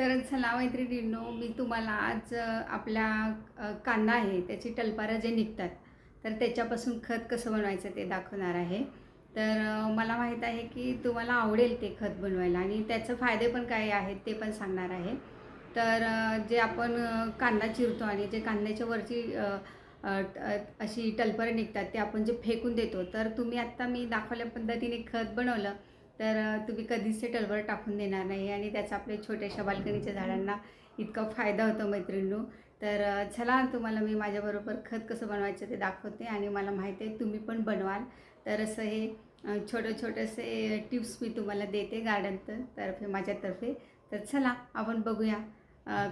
तर चला मैत्रिणींनो मी तुम्हाला आज आपल्या कांदा आहे त्याची टलपारं जे निघतात तर त्याच्यापासून खत कसं बनवायचं ते दाखवणार आहे. तर मला माहीत आहे की तुम्हाला आवडेल ते खत बनवायला आणि त्याचं फायदे पण काय आहेत ते पण सांगणार आहे. तर जे आपण कांदा चिरतो आणि जे कांद्याच्या वरची ट- अशी टलपरं निघतात ते आपण जे फेकून देतो तर तुम्ही आत्ता मी दाखवल्या पद्धतीने खत बनवलं तर तुम्ही कधीच ते टलवर टाकून देणार नाही आणि त्याचा आपल्या छोट्याशा बाल्कनीच्या झाडांना इतका फायदा होतो मैत्रिणींनो. तर चला तुम्हाला मी माझ्याबरोबर खत कसं बनवायचं ते दाखवते आणि मला माहिती आहे तुम्ही पण बनवाल. तर असं हे छोटे छोटेसे टिप्स मी तुम्हाला देते गार्डन तर्फे माझ्यातर्फे. तर चला आपण बघूया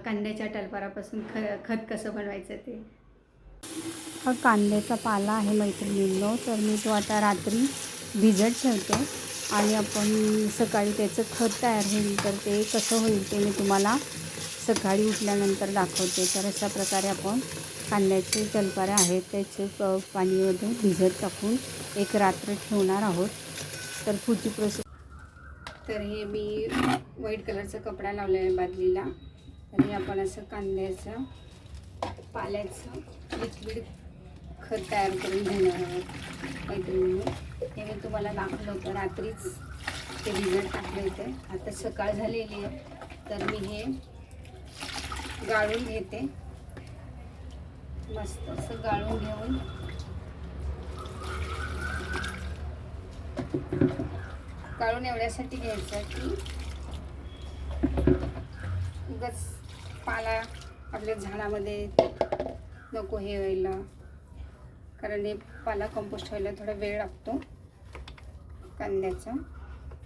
कांद्याच्या टलपारापासून ख खत कसं बनवायचं ते. हा कांद्याचा पाला आहे मैत्रिणींनो तर मी तो आता रात्री भिजत ठेवते. आणि आपण सकाळी त्याचं खत तयार होईल तर ते कसं होईल ते मी तुम्हाला सकाळी उठल्यानंतर दाखवते. तर अशा प्रकारे आपण कांद्याचे जलपारे आहेत त्याचे पाणीमध्ये भिजत टाकून एक रात्र ठेवणार आहोत. तर पुढची प्रोसेस तर हे मी व्हाईट कलरचा कपडा लावलेला आहे बादलीला. तर हे आपण असं कांद्याचं पाल्याचं लिक्विड खत तयार करून घेणार आहोत मैत्रिणी हे मी तुम्हाला दाखवलं होतं रात्रीच ते भिजत टाकलं होते. आता सकाळ झालेली आहे तर मी हे गाळून घेते. मस्त असं गाळून घेऊन. गाळून एवढ्यासाठी घ्यायचं की उगाच पाला आपल्या झाडामध्ये नको हे व्हायला. कारण हे पाला कंपोस्ट व्हायला थोडा वेळ लागतो कांद्याचा.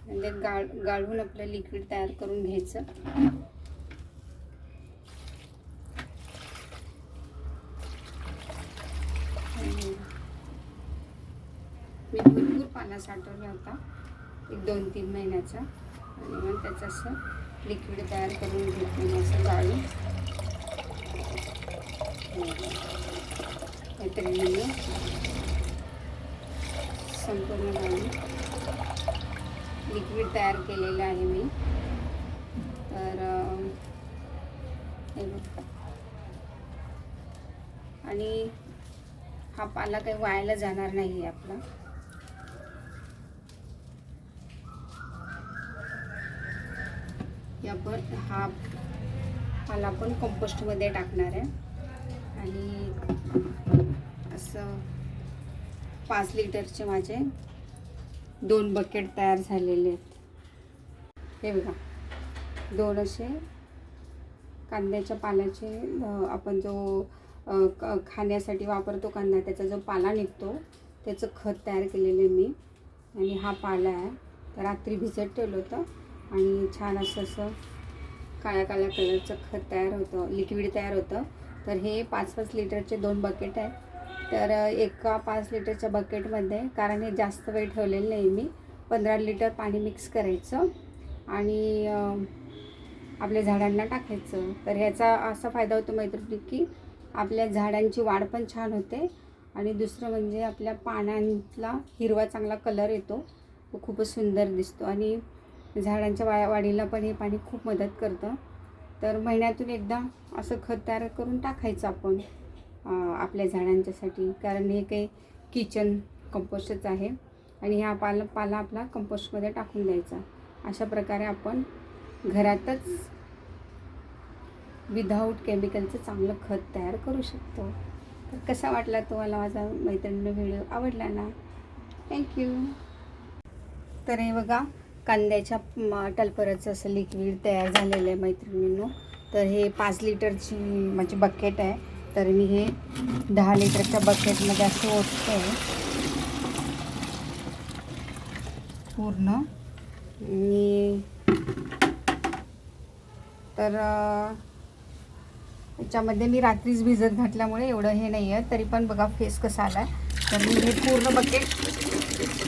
म्हणजे गाळ गाळून आपलं लिक्विड तयार करून घ्यायचं. मी भरपूर पाला साठवला होता. एक दोन तीन महिन्याचा. आणि मग त्याचं असं लिक्विड तयार करून घेतलं असं गाळून. मैत्रिणींनी संपूर्ण गाळून लिक्विड तयार केलेलं आहे मी. तर हे बघा. आणि हा पाला काही वायाला जाणार नाही आहे आपला. हे आपण हा पाला आपण कंपोस्टमध्ये टाकणार आहे. आणि असं पाच लिटरचे माझे दोन बकेट तयार झालेले आहेत. हे बघा. दोन असे कांद्याच्या पाल्याचे आपण जो क- खाण्यासाठी वापरतो कांदा त्याचा जो पाला निघतो त्याचं खत तयार केलेलं आहे मी. आणि हा पाला आहे. तर रात्री भिजत ठेवलं होतं आणि छान असं असं काळ्या काळ्या कलरचं खत तयार होतं लिक्विड तयार होतं. तर हे पाच पाच लिटरचे दोन बकेट आहेत. तर एका पाच लिटरच्या बकेटमध्ये कारण हे जास्त वेळ ठेवलेलं नाही मी पंधरा लिटर पाणी मिक्स करायचं आणि आपल्या झाडांना टाकायचं. तर ह्याचा असा फायदा होतो मैत्रिणी की आपल्या झाडांची वाढ पण छान होते आणि दुसरं म्हणजे आपल्या पानांतला हिरवा चांगला कलर येतो तो खूपच सुंदर दिसतो आणि झाडांच्या वा वाढीला पण हे पाणी खूप मदत करतं. तर महिन्यातून एकदा असं खत तयार करून टाकायचं आपण. आपल्या झाडांच्यासाठी. कारण हे काही किचन कंपोस्टच आहे. आणि हा पाला पाला आपला कंपोस्टमध्ये टाकून द्यायचा. अशा प्रकारे आपण घरातच विदाऊट केमिकलचं चांगलं खत तयार करू शकतो. तर कसा वाटला तुम्हाला माझा मैत्रिणीनं व्हिडिओ आवडला ना? थँक्यू तर हे बघा कांद्याच्या म, टलपराचं असं लिक्विड तयार झालेलं आहे मैत्रिणींनो. तर हे पाच लिटरची माझी बकेट आहे. तर मी हे दहा लिटरच्या बकेटमध्ये असं ओतते. पूर्ण. आणि तर याच्यामध्ये मी रात्रीच भिजत घातल्यामुळे एवढं हे नाही आहे तरी पण बघा फेस कसा आला आहे तर मी हे पूर्ण बकेट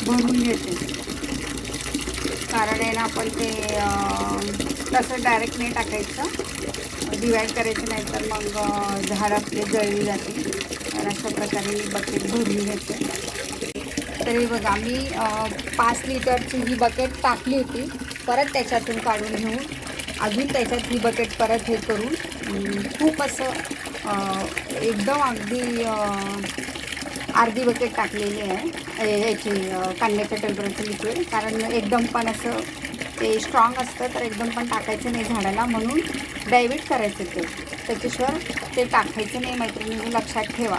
भरून घेते. कारण आहे ना आपण ते तसं डायरेक्ट नाही टाकायचं. डिवाईड करायचं नाही तर मग अं, झाड आपले जळली जाते तर अशा प्रकारे मी बकेट भरून जाते तरी बघा मी पाच लिटरची ही बकेट टाकली होती. परत त्याच्यातून काढून घेऊन अजून त्याच्यात ही बकेट परत हे करून खूप असं एकदम अगदी अर्धी बकेट टाकलेली आहे. याची कांद्याच्या टेम्परेचर लिक्विड कारण एकदम पण असं ते स्ट्रॉंग असतं तर एकदम पण टाकायचं नाही झाडाला. म्हणून डायव्हर्ट करायचं ते. त्याच्याशिवाय ते टाकायचं नाही मैत्रिणी लक्षात ठेवा.